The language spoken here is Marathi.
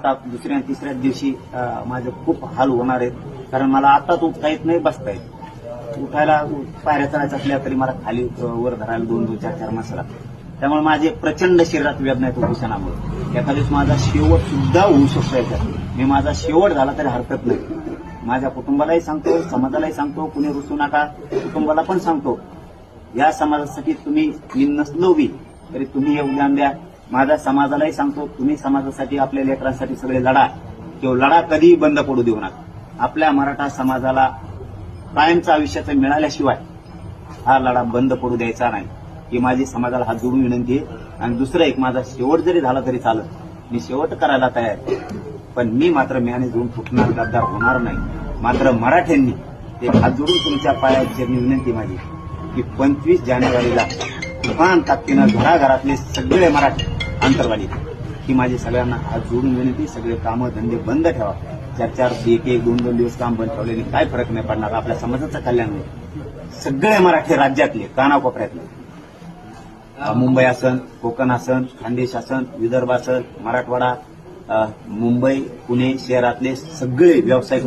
आता दुसऱ्या आणि तिसऱ्या दिवशी माझे खूप हाल होणार आहेत. कारण मला आताच उठता येत नाही बसता येत उठायला पायऱ्या चढायचं असल्या तरी मला खाली वर धरायला दोन दोन चार चार मसाला त्यामुळे माझे प्रचंड शरीरात वेदना आहेत उपोषणामुळे. एखाद्या दिवस माझा शेवट सुद्धा होऊ शकतो याच्यात. मी माझा शेवट झाला तरी हरकत नाही. माझ्या कुटुंबालाही सांगतो समाजालाही सांगतो कुणी रुसू नका कुटुंबाला पण सांगतो. या समाजासाठी तुम्ही मी नसलो बी तरी तुम्ही योगदान द्या. माझ्या समाजालाही सांगतो तुम्ही समाजासाठी आपल्या लेकरांसाठी सगळे लढा. किंवा लढा कधीही बंद पडू देऊ नका. आपल्या मराठा समाजाला कायमचं आयुष्याचं मिळाल्याशिवाय हा लढा बंद पडू द्यायचा नाही. ही माझी समाजाला हात जोडून विनंती आहे. आणि दुसरं एक माझा शेवट जरी झाला तरी चालत मी शेवट करायला तयार आहे. पण मी मात्र म्याने जोडून फुटणार गद्दार होणार नाही. मात्र मराठ्यांनी एक हात जोडून तुमच्या पायाची विनंती माझी की पंचवीस जानेवारीला तुफान ताकदीनं घराघरातले सगळे मराठी अंतरवाली ही माझी सगळ्यांना आज जोडून विनंती सगळे कामं धंदे बंद ठेवा. चार चार एक एक दोन दोन दिवस काम बंद ठेवलेले काय फरक नाही पडणार? आपल्या समाजाचं कल्याण होईल. सगळे मराठी राज्यातले कानाकोपऱ्यातले. मुंबई असन कोकण असन खानदेश असन विदर्भ असन मराठवाडा मुंबई पुणे शहरातले सगळे व्यावसायिक